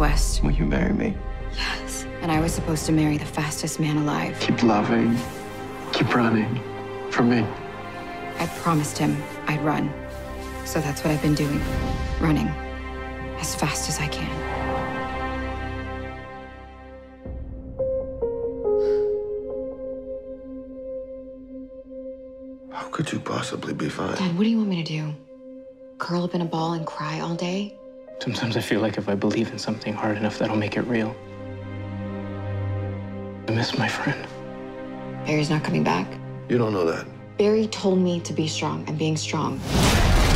West. Will you marry me? Yes. And I was supposed to marry the fastest man alive. Keep loving. Keep running. For me. I promised him I'd run. So that's what I've been doing. Running. As fast as I can. How could you possibly be fine? Dad, what do you want me to do? Curl up in a ball and cry all day? Sometimes I feel like if I believe in something hard enough, that'll make it real. I miss my friend. Barry's not coming back. You don't know that. Barry told me to be strong. I'm being strong.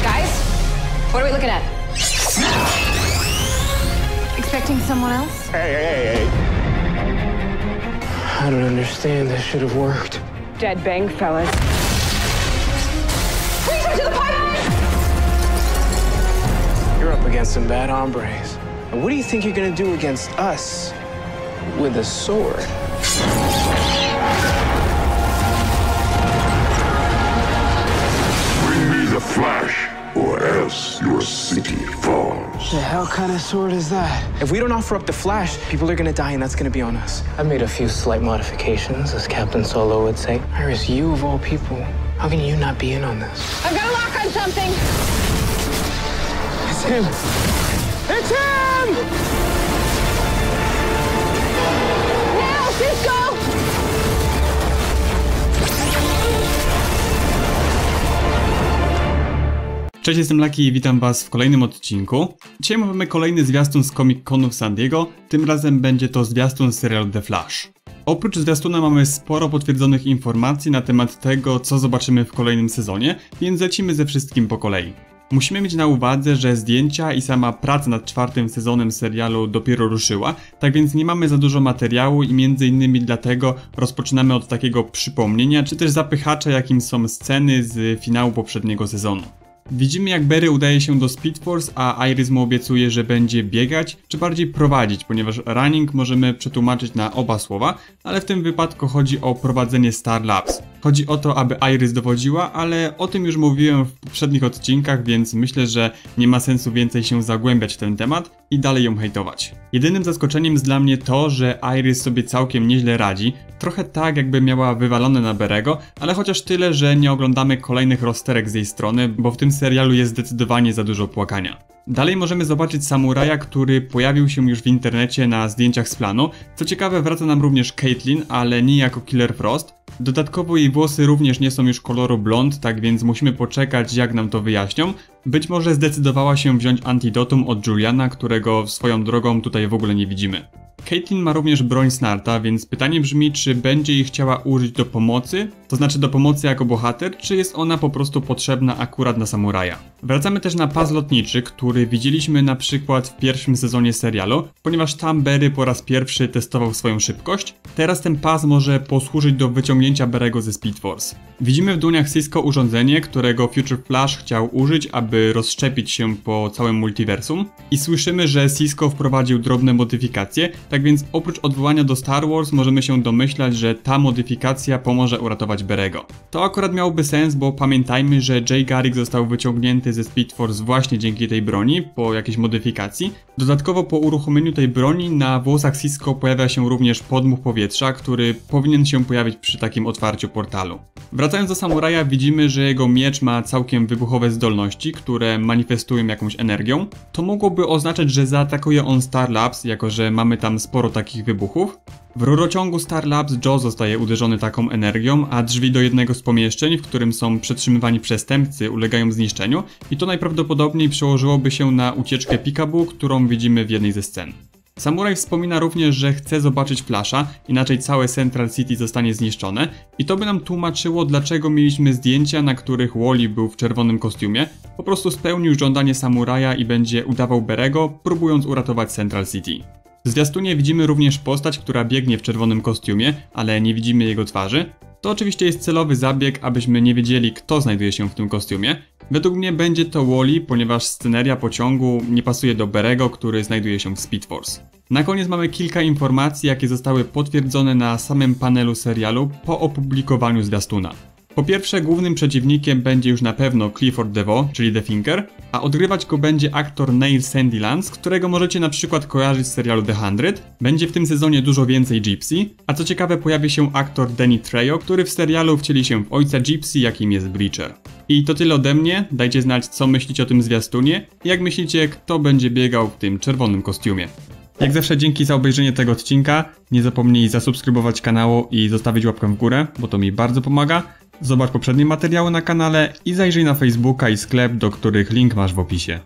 Guys, what are we looking at? Expecting someone else? Hey, hey, hey. I don't understand. This should have worked. Dead bang, fellas. Against some bad hombres. And what do you think you're gonna do against us with a sword? Bring me the Flash, or else your city falls. The hell kind of sword is that? If we don't offer up the flash, people are gonna die, and that's gonna be on us. I made a few slight modifications, as Captain Solo would say. Iris, you of all people, how can you not be in on this? I'm gonna lock on something. Him! It's him! Now, Cisco! Cześć, jestem Laki i witam was w kolejnym odcinku. Dzisiaj mamy kolejny zwiastun z Comic Conu w San Diego, tym razem będzie to zwiastun serialu The Flash. Oprócz zwiastuna mamy sporo potwierdzonych informacji na temat tego, co zobaczymy w kolejnym sezonie, więc lecimy ze wszystkim po kolei. Musimy mieć na uwadze, że zdjęcia i sama praca nad czwartym sezonem serialu dopiero ruszyła, tak więc nie mamy za dużo materiału i między innymi dlatego rozpoczynamy od takiego przypomnienia, czy też zapychacza jakim są sceny z finału poprzedniego sezonu. Widzimy jak Barry udaje się do Speed Force, a Iris mu obiecuje, że będzie biegać, czy bardziej prowadzić, ponieważ running możemy przetłumaczyć na oba słowa, ale w tym wypadku chodzi o prowadzenie Star Labs. Chodzi o to, aby Iris dowodziła, ale o tym już mówiłem w poprzednich odcinkach, więc myślę, że nie ma sensu więcej się zagłębiać w ten temat i dalej ją hejtować. Jedynym zaskoczeniem jest dla mnie to, że Iris sobie całkiem nieźle radzi, trochę tak jakby miała wywalone na Berego, ale chociaż tyle, że nie oglądamy kolejnych rozterek z jej strony, bo w tym serialu jest zdecydowanie za dużo płakania. Dalej możemy zobaczyć samuraja, który pojawił się już w internecie na zdjęciach z planu. Co ciekawe, wraca nam również Caitlyn, ale nie jako Killer Frost. Dodatkowo jej włosy również nie są już koloru blond, tak więc musimy poczekać jak nam to wyjaśnią. Być może zdecydowała się wziąć antidotum od Juliana, którego swoją drogą tutaj w ogóle nie widzimy. Caitlyn ma również broń Snarta, więc pytanie brzmi, czy będzie jej chciała użyć do pomocy, to znaczy do pomocy jako bohater, czy jest ona po prostu potrzebna akurat na samuraja. Wracamy też na pas lotniczy, który widzieliśmy na przykład w pierwszym sezonie serialu, ponieważ tam Barry po raz pierwszy testował swoją szybkość. Teraz ten pas może posłużyć do wyciągnięcia Barry'ego ze Speed Force. Widzimy w dłoniach Cisco urządzenie, którego Future Flash chciał użyć, aby rozszczepić się po całym multiversum i słyszymy, że Cisco wprowadził drobne modyfikacje, tak więc oprócz odwołania do Star Wars możemy się domyślać, że ta modyfikacja pomoże uratować Berego. To akurat miałoby sens, bo pamiętajmy, że Jay Garrick został wyciągnięty ze Speed Force właśnie dzięki tej broni, po jakiejś modyfikacji. Dodatkowo po uruchomieniu tej broni na włosach Cisco pojawia się również podmuch powietrza, który powinien się pojawić przy takim otwarciu portalu. Wracając do samuraja widzimy, że jego miecz ma całkiem wybuchowe zdolności, które manifestują jakąś energią. To mogłoby oznaczać, że zaatakuje on Star Labs, jako że mamy tam sporo takich wybuchów. W rurociągu Star Labs Joe zostaje uderzony taką energią, a drzwi do jednego z pomieszczeń, w którym są przetrzymywani przestępcy, ulegają zniszczeniu i to najprawdopodobniej przełożyłoby się na ucieczkę Pikabu, którą widzimy w jednej ze scen. Samuraj wspomina również, że chce zobaczyć Flasha, inaczej całe Central City zostanie zniszczone i to by nam tłumaczyło, dlaczego mieliśmy zdjęcia, na których Wally był w czerwonym kostiumie. Po prostu spełnił żądanie samuraja i będzie udawał Berego, próbując uratować Central City. W zwiastunie widzimy również postać, która biegnie w czerwonym kostiumie, ale nie widzimy jego twarzy. To oczywiście jest celowy zabieg, abyśmy nie wiedzieli, kto znajduje się w tym kostiumie. Według mnie będzie to Wally, ponieważ sceneria pociągu nie pasuje do Berego, który znajduje się w Speed Force. Na koniec mamy kilka informacji, jakie zostały potwierdzone na samym panelu serialu po opublikowaniu zwiastuna. Po pierwsze, głównym przeciwnikiem będzie już na pewno Clifford DeVoe, czyli The Finger, a odgrywać go będzie aktor Neil Sandilands, którego możecie na przykład kojarzyć z serialu The Hundred. Będzie w tym sezonie dużo więcej Gypsy, a co ciekawe pojawi się aktor Danny Trejo, który w serialu wcieli się w ojca Gypsy, jakim jest Breacher. I to tyle ode mnie, dajcie znać co myślicie o tym zwiastunie, i jak myślicie kto będzie biegał w tym czerwonym kostiumie. Jak zawsze dzięki za obejrzenie tego odcinka. Nie zapomnij zasubskrybować kanału i zostawić łapkę w górę, bo to mi bardzo pomaga. Zobacz poprzednie materiały na kanale i zajrzyj na Facebooka i sklep, do których link masz w opisie.